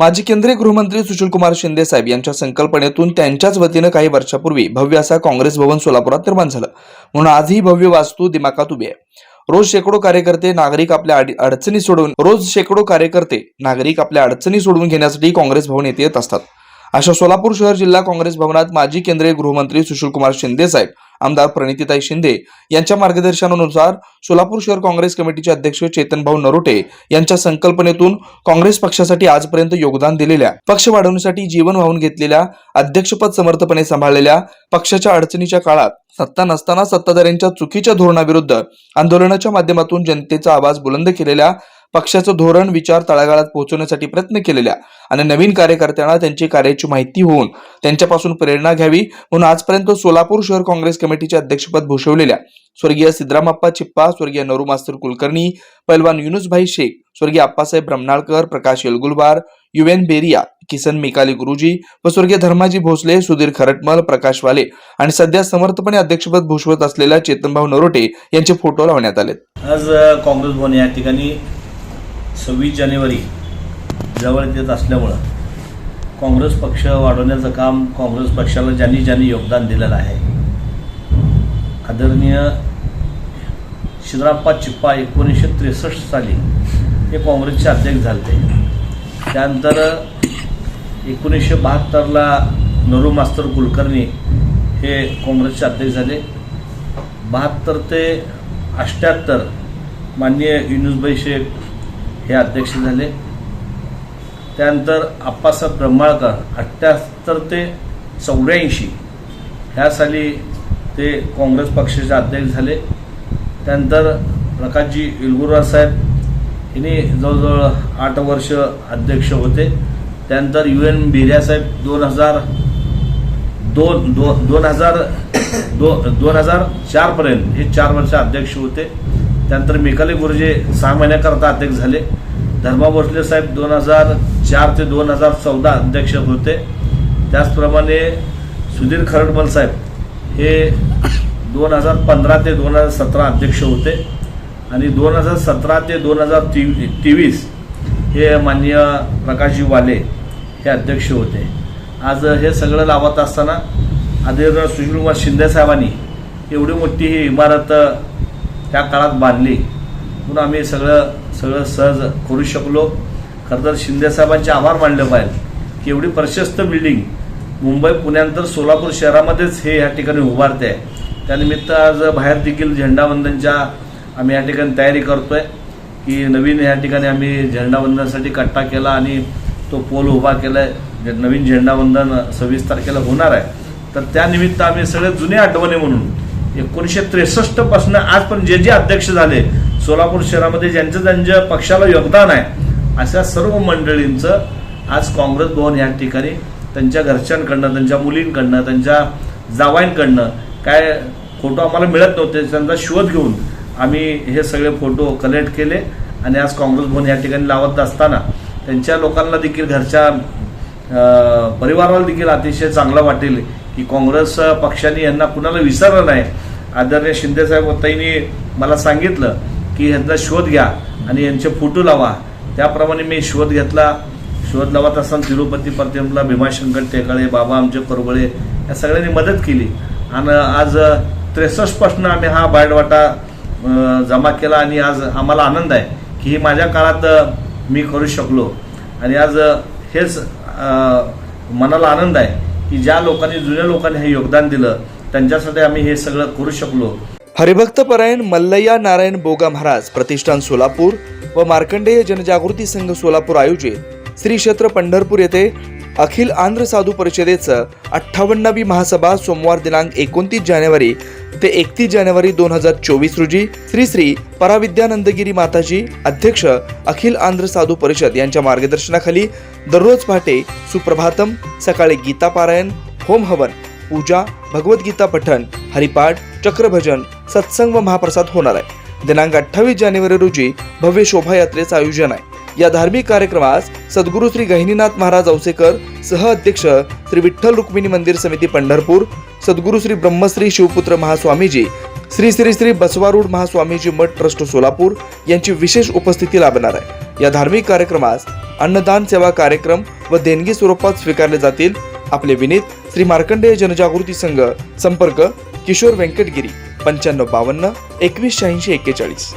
माजी केंद्रीय गृहमंत्री सुशीलकुमार शिंदे साहेब यांच्या संकल्पनेतून त्यांच्याच वतीनं काही वर्षापूर्वी भव्य असा काँग्रेस भवन सोलापुरात निर्माण झालं. म्हणून आजही भव्य वास्तू दिमाखात उभी आहे. रोज शेकडो कार्यकर्ते नागरिक आपल्या अडचणी सोडवून रोज शेकडो कार्यकर्ते नागरिक आपल्या अडचणी सोडवून घेण्यासाठी काँग्रेस भवन येथे येत असतात. अशा सोलापूर शहर जिल्हा काँग्रेस भवनात माजी केंद्रीय गृहमंत्री सुशीलकुमार शिंदे साहेब आमदार प्रणितीताई शिंदे यांच्या मार्गदर्शनानुसार सोलापूर शहर काँग्रेस कमिटीचे अध्यक्ष चेतनभाऊ नरोटे यांच्या संकल्पनेतून काँग्रेस पक्षासाठी आजपर्यंत योगदान दिलेल्या पक्ष वाढवण्यासाठी जीवन वाहून घेतलेल्या अध्यक्षपद समर्थपणे सांभाळलेल्या पक्षाच्या अडचणीच्या काळात सत्ता नसताना सत्ताधाऱ्यांच्या चुकीच्या धोरणाविरुद्ध आंदोलनाच्या माध्यमातून जनतेचा आवाज बुलंद केलेल्या पक्षाचं धोरण विचार तळागाळात पोहोचवण्यासाठी प्रयत्न केलेल्या आणि नवीन कार्यकर्त्यांना त्यांची कार्याची माहिती होऊन त्यांच्यापासून प्रेरणा घ्यावी म्हणून आजपर्यंत सोलापूर शहर काँग्रेस कमिटीचे अध्यक्षपद भूषवलेल्या स्वर्गीय सिद्धरामप्पा चिप्पा स्वर्गीय नरू मास्तर कुलकर्णी पैलवान युनुसभाई शेख स्वर्गीय आप्पासाहेब ब्रह्मनाळकर प्रकाश येलगुलबार युएन बेरिया किसन मिकाली गुरुजी व स्वर्गीय धर्माजी भोसले सुधीर खरटमल प्रकाश वाले आणि सध्या समर्थपणे अध्यक्षपद भूषवत असलेल्या चेतनभाऊ नरोटे यांचे फोटो लावण्यात आले आज काँग्रेस भवन या ठिकाणी सव्वीस जानेवारी जवळ येत असल्यामुळं काँग्रेस पक्ष वाढवण्याचं काम काँग्रेस पक्षाला ज्यांनी ज्यांनी योगदान दिलेलं आहे. आदरणीय शिद्राप्पा चिप्पा एकोणीसशे त्रेसष्ट साली हे काँग्रेसचे अध्यक्ष झाले. त्यानंतर एकोणीसशे बहात्तरला नरू मास्तर कुलकर्णी हे काँग्रेसचे अध्यक्ष झाले. बहात्तर ते अष्ट्याहत्तर माननीय युनुसभाई शेख हे अध्यक्ष झाले. त्यानंतर आप्पासाहेब ब्रह्माळकर अठ्ठ्याहत्तर ते चौऱ्याऐंशी ह्या साली ते काँग्रेस पक्षाचे अध्यक्ष झाले. त्यानंतर प्रकाशजी इलगुरवार साहेब हिने जवळजवळ आठ वर्ष अध्यक्ष होते. त्यानंतर यू एन बिर्यासाहेब दोन हजार दोन दो दोन हजार दो दोन हजार चारपर्यंत हे चार वर्ष अध्यक्ष होते. त्यानंतर मिकाली गुरुजी सहा महिन्याकरता अध्यक्ष झाले. धर्मा भोसले साहेब दोन हजार चार ते दोन हजार चौदा अध्यक्ष होते. त्याचप्रमाणे सुधीर खरडमल साहेब हे दोन हजार पंधरा ते दोन हजार सतरा अध्यक्ष होते. आणि दोन हजार सतरा ते दोन हजार तेवीस हे माननीय प्रकाशजी वाले हे अध्यक्ष होते. आज हे सगळं लावत असताना आदरणीय सुशीलकुमार शिंदे साहेबांनी एवढी मोठी ही इमारत त्या काळात बांधली. म्हणून आम्ही सगळं सगळं सहज करू शकलो. खरं तर शिंदेसाहेबांचे आभार मानले पाहिजे. की एवढी प्रशस्त बिल्डिंग मुंबई पुण्यानंतर सोलापूर शहरामध्येच हे या ठिकाणी उभारते आहे. त्यानिमित्त आज बाहेर देखील झेंडावंदनच्या आम्ही या ठिकाणी तयारी करतो आहे की नवीन या ठिकाणी आम्ही झेंडावंदनासाठी कट्टा केला आणि तो पोल उभा केला जे नवीन झेंडावंदन सव्वीस तारखेला होणार आहे. तर त्यानिमित्त आम्ही सगळे जुने आठवणी म्हणून एकोणीसशे त्रेसष्टपासून आजपर्यंत जे जे अध्यक्ष झाले सोलापूर शहरामध्ये ज्यांचं ज्यांच्या पक्षाला योगदान आहे अशा सर्व मंडळींचं आज काँग्रेस भवन या ठिकाणी त्यांच्या घरच्यांकडनं त्यांच्या मुलींकडनं त्यांच्या जावाईंकडनं काय फोटो आम्हाला मिळत नव्हते त्यांचा शोध घेऊन आम्ही हे सगळे फोटो कलेक्ट केले आणि आज काँग्रेस भवन या ठिकाणी लावत असताना त्यांच्या लोकांना देखील घरच्या परिवाराला देखील अतिशय चांगलं वाटेल की काँग्रेस पक्षाने यांना कुणाला विसरलं नाही. आदरणीय शिंदेसाहेब ताईंनी मला सांगितलं की ह्यांचा शोध घ्या आणि यांचे फोटो लावा. त्याप्रमाणे मी शोध घेतला. शोध लावत असताना तिरुपती प्रतिमला भीमाशंकर टेकाळे बाबा आमचे परबळे या सगळ्यांनी मदत केली. आणि आज त्रेसष्टपासून आम्ही हा बायडवाटा जमा केला आणि आज आम्हाला आनंद आहे की ही माझ्या काळात मी करू शकलो. आणि आज हेच मनाला आनंद आहे की ज्या लोकांनी जुन्या लोकांनी हे योगदान दिलं त्यांच्यासाठी आम्ही हे सगळं करू शकलो. हरिभक्त परायण मल्लय्या नारायण बोगा महाराज प्रतिष्ठान सोलापूर व मार्कंडेय जनजागृती संघ सोलापूर आयोजित श्री क्षेत्र पंढरपूर येथे अखिल आंध्र साधू परिषदेचं अठ्ठावन्नावी महासभा सोमवार दिनांक एकोणतीस जानेवारी ते एकतीस जानेवारी दोन हजार चोवीस रोजी श्री श्री पराविद्यानंदगिरी माताजी अध्यक्ष अखिल आंध्र साधू परिषद यांच्या मार्गदर्शनाखाली दररोज पहाटे सुप्रभातम सकाळी गीतापारायण होम हवन पूजा भगवद्गीता पठण हरिपाठ चक्रभजन सत्संग व महाप्रसाद होणार आहे. दिनांक अठ्ठावीस जानेवारी रोजी भव्य शोभायात्रेचं आयोजन आहे. या धार्मिक कार्यक्रमास सद्गुरू श्री गहिनीनाथ महाराज औसेकर सह अध्यक्ष श्री विठ्ठल रुक्मिणी मंदिर समिती पंढरपूर सद्गुरू श्री ब्रह्मश्री शिवपुत्र महास्वामीजी श्री श्री श्री बसवारूढ महास्वामीजी मठ ट्रस्ट सोलापूर यांची विशेष उपस्थिती लाभणार आहे. या धार्मिक कार्यक्रमास अन्नदान सेवा कार्यक्रम व देणगी स्वरूपात स्वीकारले जातील. आपले विनीत श्री मार्कंडेय जनजागृती संघ संपर्क किशोर व्यंकटगिरी पंच्याण्णव बावन्न एकवीस शहाऐंशी एक्केचाळीस.